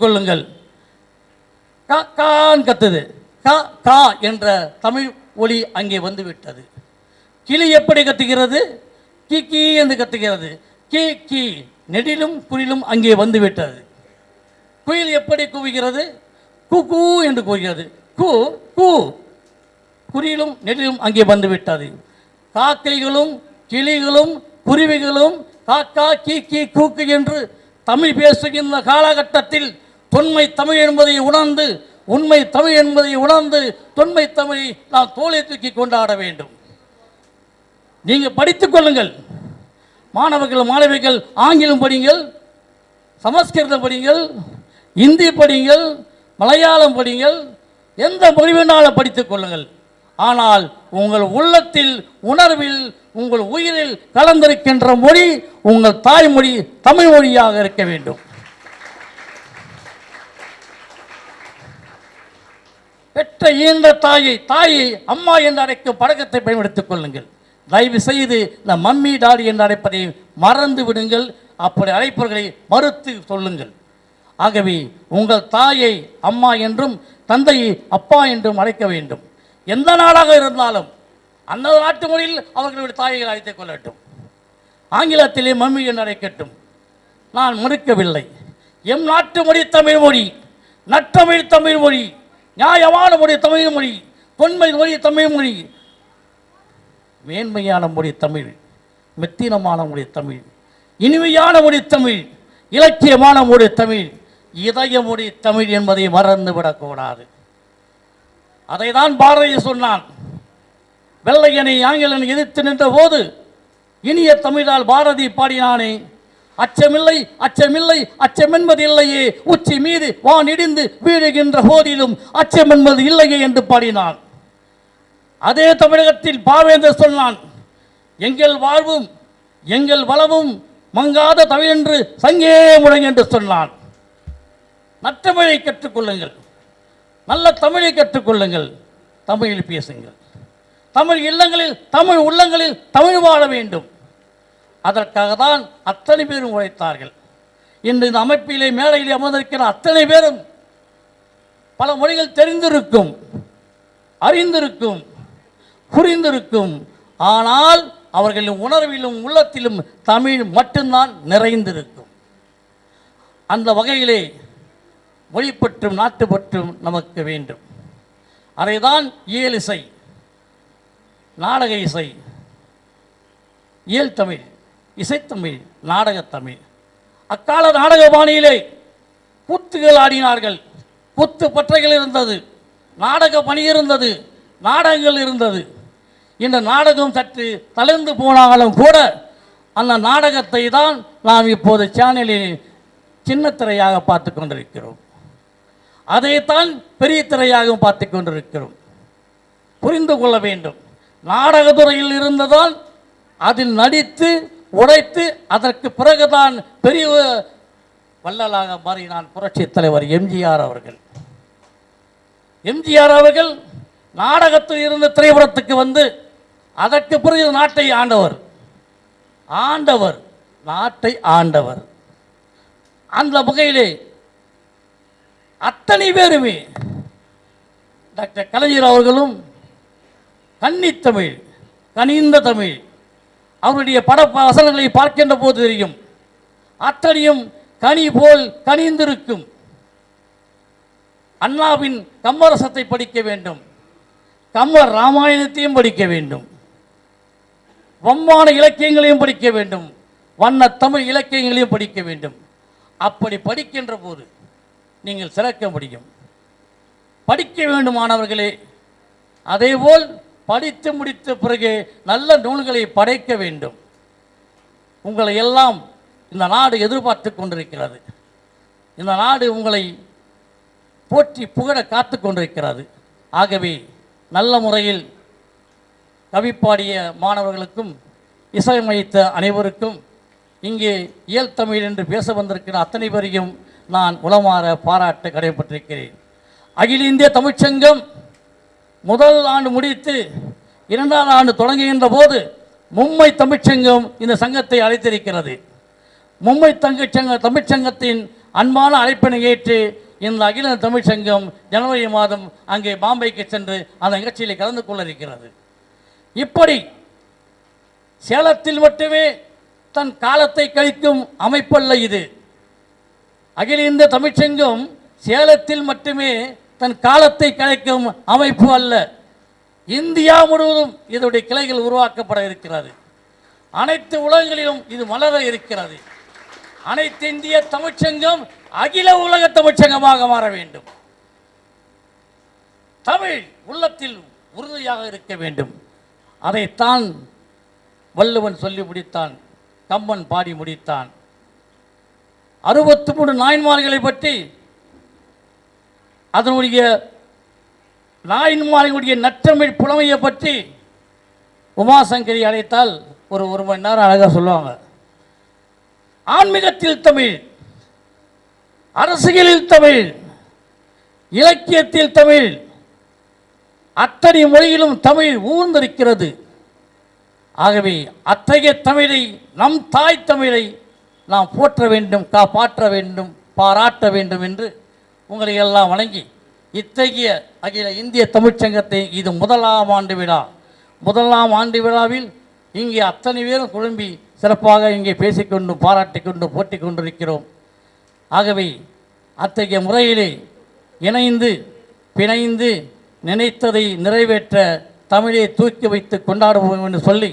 கொள்ளுங்கள் கா கான் கத்துது. கா கா என்ற தமிழ் ஒளி அங்கே வந்துவிட்டது. கிளி எப்படி கத்துகிறது? கி கி என்று கத்துகிறது. கி கி நெடிலும் குயிலும் அங்கே வந்துவிட்டது. குயில் எப்படி கூவுகிறது? கு கூ என்று கூறுகிறது கு கு குறியிலும் நெடிலும் அங்கே வந்துவிட்டது. காக்கைகளும் கிளிகளும் குருவிகளும் காக்கா கி கி கூக்கு என்று தமிழ் பேசுகின்ற காலகட்டத்தில் தொன்மை தமிழ் என்பதை உணர்ந்து உண்மை தமிழ் என்பதை உணர்ந்து தொன்மை தமிழை நாம் தோலை தூக்கி கொண்டாட வேண்டும். நீங்கள் படித்துக் கொள்ளுங்கள். மாணவர்கள் மாணவிகள் ஆங்கிலம் படிங்கள் சமஸ்கிருதம் படிங்கள் இந்தி படிங்கள் மலையாளம் படிங்கள் எந்த மொழி வேணாலும் படித்துக் கொள்ளுங்கள். ஆனால் உங்கள் உள்ளத்தில் உணர்வில் உங்கள் உயிரில் கலந்திருக்கின்ற மொழி உங்கள் தாய்மொழி தமிழ் மொழியாக இருக்க வேண்டும். பெற்ற ஈன்ற தாயை தாயை அம்மா என்று அழைக்கும் பழக்கத்தை பயன்படுத்திக் கொள்ளுங்கள். தயவு செய்து இந்த மம்மி டாடி என்று அழைப்பதை மறந்து விடுங்கள். அப்படி அழைப்பவர்களை மறுத்து சொல்லுங்கள். ஆகவே உங்கள் தாயை அம்மா என்றும் தந்தையை அப்பா என்றும் அழைக்க வேண்டும். எந்த நாடாக இருந்தாலும் அந்த நாட்டு மொழியில் அவர்களுடைய தாயை அழைத்துக் கொள்ளட்டும் ஆங்கிலத்திலே மம்மி என்று அழைக்கட்டும். நான் மறுக்கவில்லை. எம் நாட்டு மொழி தமிழ் மொழி நற்றமிழ் தமிழ் மொழி. நியாயமான மொழி தமிழ் மொழி தொன்மை மொழி தமிழ் மொழி. மேன்மையான மொழி தமிழ் மெத்தினமான மொழி தமிழ் இனிமையான மொழி தமிழ் இலக்கியமான மொழி தமிழ் இதய மொழி தமிழ் என்பதை மறந்து விடக்கூடாது அதை தான் பாரதி சொன்னான். வெள்ளையனை ஆங்கிலன் எதிர்த்து நின்ற போது இனிய தமிழால் பாரதி பாடினானே அச்சமில்லை அச்சமில்லை அச்சமென்பது இல்லையே உச்சி மீது வான் இடிந்து வீழுகின்ற போதிலும் அச்சமென்பது இல்லையே என்று பாடினான். அதே தமிழகத்தில் பாவேந்தர் சொன்னான் எங்கள் வாழ்வும் எங்கள் வளமும் மங்காத தமிழ் என்று சங்கே முழங்க என்று சொன்னான். நற்றமிழை கற்றுக்கொள்ளுங்கள். நல்ல தமிழை கற்றுக்கொள்ளுங்கள். தமிழில் பேசுங்கள். தமிழ் இல்லங்களில் தமிழ் உள்ளங்களில் தமிழ் வாழ வேண்டும். அதற்காக தான் அத்தனை பேரும் உழைத்தார்கள். இன்று இந்த அமைப்பிலே மேடையில் அமர்ந்திருக்கிற அத்தனை பேரும் பல மொழிகள் தெரிந்திருக்கும் அறிந்திருக்கும் புரிந்திருக்கும். ஆனால் அவர்களின் உணர்விலும் உள்ளத்திலும் தமிழ் மட்டும்தான் நிறைந்திருக்கும். அந்த வகையிலே மொழிப்பற்றும் நாட்டுப்பற்றும் நமக்கு வேண்டும். அதைதான் இயலிசை நாடக இசை இயல் தமிழ். இசைத்தமிழ் நாடகத்தமிழ். அக்கால நாடக பாணியிலே கூத்துகள் ஆடினார்கள். கூத்து பற்றைகள் இருந்தது. நாடக பணி இருந்தது. நாடகங்கள் இருந்தது. இந்த நாடகம் சற்று தளர்ந்து போனாலும் கூட அந்த நாடகத்தை தான் நாம் இப்போது சேனலில் சின்ன திரையாக பார்த்து கொண்டிருக்கிறோம். அதைத்தான் பெரிய திரையாகவும் பார்த்து கொண்டிருக்கிறோம். புரிந்து கொள்ள வேண்டும். நாடகத்துறையில் இருந்ததால் அதில் நடித்து உடைத்து அதற்கு பிறகுதான் பெரிய வள்ளலாக மாறினான் புரட்சித் தலைவர் எம்ஜிஆர் அவர்கள். எம்ஜிஆர் அவர்கள் நாடகத்தில் இருந்த திரைப்படத்துக்கு வந்து அதற்கு பிறகு நாட்டை ஆண்டவர். ஆண்டவர் நாட்டை ஆண்டவர். அந்த வகையிலே அத்தனை பேருமே டாக்டர் கலைஞர் அவர்களும் கன்னித்தமிழ் கனிந்த தமிழ் அவருடைய பட வசனங்களை பார்க்கின்ற போது தெரியும். அத்தனையும் கனி போல் கனிந்திருக்கும். அண்ணாவின் கம்மரசத்தை படிக்க வேண்டும். கம்மர் ராமாயணத்தையும் படிக்க வேண்டும். வம்மான இலக்கியங்களையும் படிக்க வேண்டும். வண்ண தமிழ் இலக்கியங்களையும் படிக்க வேண்டும். அப்படி படிக்கின்ற போது நீங்கள் சிறக்க முடியும். படிக்க வேண்டுமானவர்களே அதேபோல் படித்து முடித்த பிறகு நல்ல நூல்களை படைக்க வேண்டும். உங்களை எல்லாம் இந்த நாடு எதிர்பார்த்து கொண்டிருக்கிறது. இந்த நாடு உங்களை போற்றி புகழ காத்து கொண்டிருக்கிறது. ஆகவே நல்ல முறையில் கவிப்பாடிய மாணவர்களுக்கும் இசையமைத்த அனைவருக்கும் இங்கே இயல் தமிழ் என்று பேச வந்திருக்கிற அத்தனை பேரையும் நான் உளமாற பாராட்ட கடைப்பட்டிருக்கிறேன் அகில இந்திய தமிழ்ச்சங்கம் முதல் ஆண்டு முடித்து இரண்டாம் ஆண்டு தொடங்குகின்ற போது மும்பை தமிழ்ச்சங்கம் இந்த சங்கத்தை அழைத்திருக்கிறது. மும்பை தங்கச்சங்க தமிழ்ச்சங்கத்தின் அன்பான அழைப்பினை ஏற்று இந்த அகில தமிழ்ச்சங்கம் ஜனவரி மாதம் அங்கே பாம்பேக்கு சென்று அந்த நிகழ்ச்சியில் கலந்து கொள்ள இருக்கிறது இப்படி சேலத்தில் மட்டுமே தன் காலத்தை கழிக்கும் அமைப்பல்ல இது. அகில இந்திய தமிழ்ச்சங்கம் சேலத்தில் மட்டுமே தன் காலத்தை கலைக்கும் அமைப்பு அல்ல. இந்தியா முழுவதும் இதனுடைய கிளைகள் உருவாக்கப்பட இருக்கிறது. அனைத்து உலகங்களிலும் இது மலர இருக்கிறது. அனைத்து இந்திய தமிழ்ச்சங்கம் அகில உலக தமிழ்ச்சங்கமாக மாற வேண்டும். தமிழ் உள்ளத்தில் உறுதியாக இருக்க வேண்டும். அதைத்தான் வள்ளுவன் சொல்லி முடித்தான் கம்பன் பாடி முடித்தான். அறுபத்தி மூணு நாயன்மார்களை பற்றி அதனுடைய நாயன்மார்களுடைய நற்றமிழ் புலமையை பற்றி உமாசங்கரி அழைத்தால் ஒரு ஒரு மணி நேரம் அழகாக சொல்லுவாங்க. ஆன்மீகத்தில் தமிழ் அரசியலில் தமிழ் இலக்கியத்தில் தமிழ் அத்தனை மொழியிலும் தமிழ் ஊர்ந்திருக்கிறது. ஆகவே அத்தகைய தமிழை நம் தாய் தமிழை நாம் போற்ற வேண்டும் காப்பாற்ற வேண்டும் பாராட்ட வேண்டும் என்று உங்களை எல்லாம் வணங்கி இத்தகைய அகில இந்திய தமிழ்ச்சங்கத்தை இது முதலாம் ஆண்டு விழா. முதலாம் ஆண்டு விழாவில் இங்கே அத்தனை பேரும் குழும்பி சிறப்பாக இங்கே பேசிக்கொண்டு பாராட்டிக்கொண்டு போட்டி கொண்டிருக்கிறோம். ஆகவே அத்தகைய முறையிலே இணைந்து பிணைந்து நினைத்ததை நிறைவேற்ற தமிழை தூக்கி வைத்து கொண்டாடுவோம் என்று சொல்லி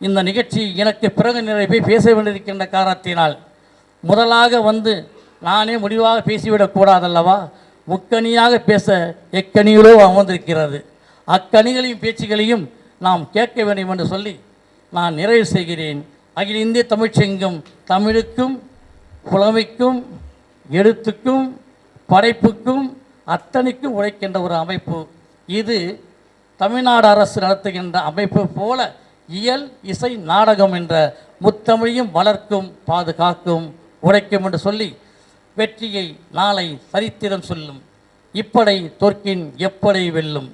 இந்த நிகழ்ச்சி எனக்கு பிறகு நிறைவே பேச வேண்டியிருக்கின்ற காரணத்தினால் முதலாக வந்து நானே முடிவாக பேசிவிடக் கூடாதல்லவா முக்கணியாக பேச எக்கணிகளோ அமர்ந்திருக்கிறது. அக்கணிகளையும் பேச்சுகளையும் நாம் கேட்க வேண்டும் என்று சொல்லி நான் நிறைவு செய்கிறேன். அகில இந்திய தமிழ்ச்சங்கம் தமிழுக்கும் புலமைக்கும் எழுத்துக்கும் படைப்புக்கும் அத்தனைக்கும் உழைக்கின்ற ஒரு அமைப்பு. இது தமிழ்நாடு அரசு நடத்துகின்ற அமைப்பு போல இயல் இசை நாடகம் என்ற முத்தமிழையும் வளர்க்கும் பாதுகாக்கும் உழைக்கும் என்று சொல்லி வெற்றியை நாளை சரித்திரம் சொல்லும். இப்படை தொற்கின் எப்படை வெல்லும்.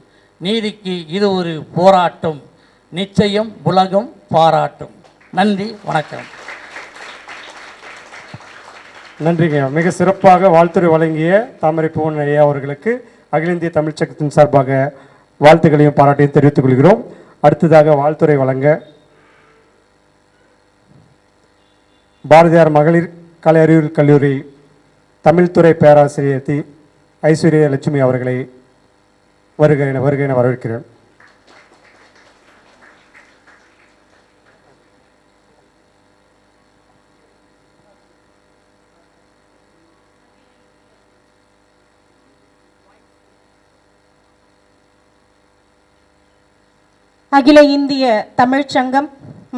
நீதிக்கு இது ஒரு போராட்டம். நிச்சயம் உலகம் பாராட்டும். நன்றி வணக்கம். நன்றிங்க மிக சிறப்பாக வாழ்த்துறை வழங்கிய தாமரை புவன் ஐயா அவர்களுக்கு அகில இந்திய தமிழ்ச் சங்கத்தின் சார்பாக வாழ்த்துக்களையும் பாராட்டையும் தெரிவித்துக் கொள்கிறோம். அடுத்ததாக வாழ்த்துறை வழங்க பாரதியார் மகளிர் கலை அறிவியல் கல்லூரி தமிழ்துறை பேராசிரியர் தி ஐஸ்வர்யா லட்சுமி அவர்களை வருக என வருக என வரவேற்கிறேன். அகில இந்திய தமிழ்ச் சங்கம்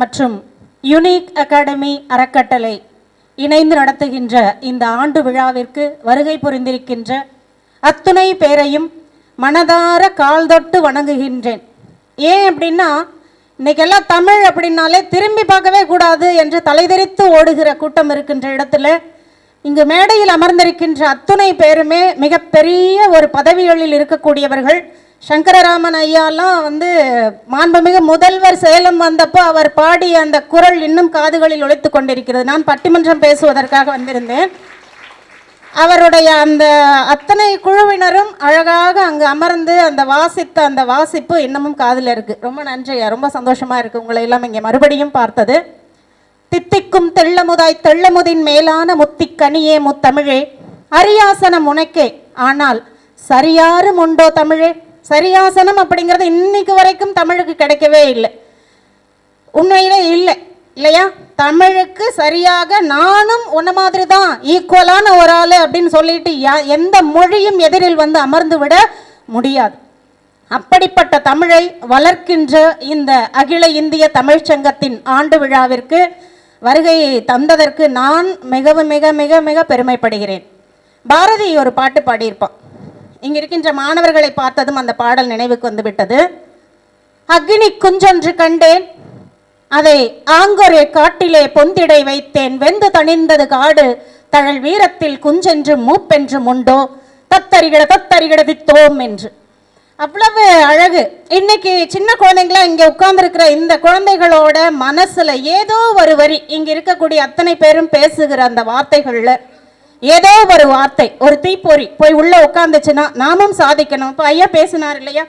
மற்றும் யுனிக் அகாடமி அறக்கட்டளை இணைந்து நடத்துகின்ற இந்த ஆண்டு விழாவிற்கு வருகை புரிந்திருக்கின்ற அத்துணை பேரையும் மனதார கால் தொட்டு வணங்குகின்றேன். ஏன் அப்படின்னா இன்னைக்கெல்லாம் தமிழ் அப்படின்னாலே திரும்பி பார்க்கவே கூடாது என்று தலைதெறித்து ஓடுகிற கூட்டம் இருக்கின்ற இடத்துல இங்கு மேடையில் அமர்ந்திருக்கின்ற அத்துணை பேருமே மிகப்பெரிய ஒரு பதவிகளில் இருக்கக்கூடியவர்கள் சங்கரராமன் ஐயாலாம் வந்து மாண்புமிகு முதல்வர் சேலம் வந்தப்போ அவர் பாடிய அந்த குரல் இன்னும் காதுகளில் ஒழித்து கொண்டிருக்கிறது. நான் பட்டிமன்றம் பேசுவதற்காக வந்திருந்தேன். அவருடைய அந்த அத்தனை குழுவினரும் அழகாக அங்கு அமர்ந்து அந்த வாசித்த அந்த வாசிப்பு இன்னமும் காதில் இருக்குது ரொம்ப நன்றியா? ரொம்ப சந்தோஷமாக இருக்குது உங்களை எல்லாம் இங்கே மறுபடியும் பார்த்தது. தித்திக்கும் தெள்ளமுதாய் தெள்ளமுதின் மேலான முத்திக்கனியே முத்தமிழே அரியாசனம் உனக்கே. ஆனால் சரியாரும் உண்டோ தமிழே? சரியாசனம் அப்படிங்கிறது இன்னைக்கு வரைக்கும் தமிழுக்கு கிடைக்கவே இல்லை. உண்மையில இல்லை இல்லையா? தமிழுக்கு சரியாக நானும் உன்ன மாதிரி தான் ஈக்குவலான ஒரு ஆள் அப்படின்னு சொல்லிட்டு யா- எந்த மொழியும் எதிரில் வந்து அமர்ந்து விட முடியாது. அப்படிப்பட்ட தமிழை வளர்க்கின்ற இந்த அகில இந்திய தமிழ்ச் சங்கத்தின் ஆண்டு விழாவிற்கு வருகை தந்ததற்கு நான் மிகவும் மிக மிக மிக பெருமைப்படுகிறேன். பாரதி ஒரு பாட்டு பாடியிருப்பான். இங்கே இருக்கின்ற மாணவர்களை பார்த்ததும் அந்த பாடல் நினைவுக்கு வந்துவிட்டது. அக்னி குஞ்சொன்று கண்டேன். அதை ஆங்கொரே காட்டிலே பொந்திடை வைத்தேன். வெந்து தணிந்தது காடு தழல் வீரத்தில் குஞ்சென்று மூப்பென்று உண்டோ தத்தரிகிட தத்தரிகிட தித்தோம் என்று. அவ்வளவு அழகு. இன்னைக்கு சின்ன குழந்தைங்களா இங்கே உட்கார்ந்துருக்கிற இந்த குழந்தைகளோட மனசில் ஏதோ ஒரு வரி இங்கே இருக்கக்கூடிய அத்தனை பேரும் பேசுகிற அந்த வார்த்தைகளில் ஏதோ ஒரு வார்த்தை ஒரு தீப்பொறி போய் உள்ள உட்காந்துச்சுன்னா நாமும் சாதிக்கணும். இப்போ ஐயா பேசினார் இல்லையா?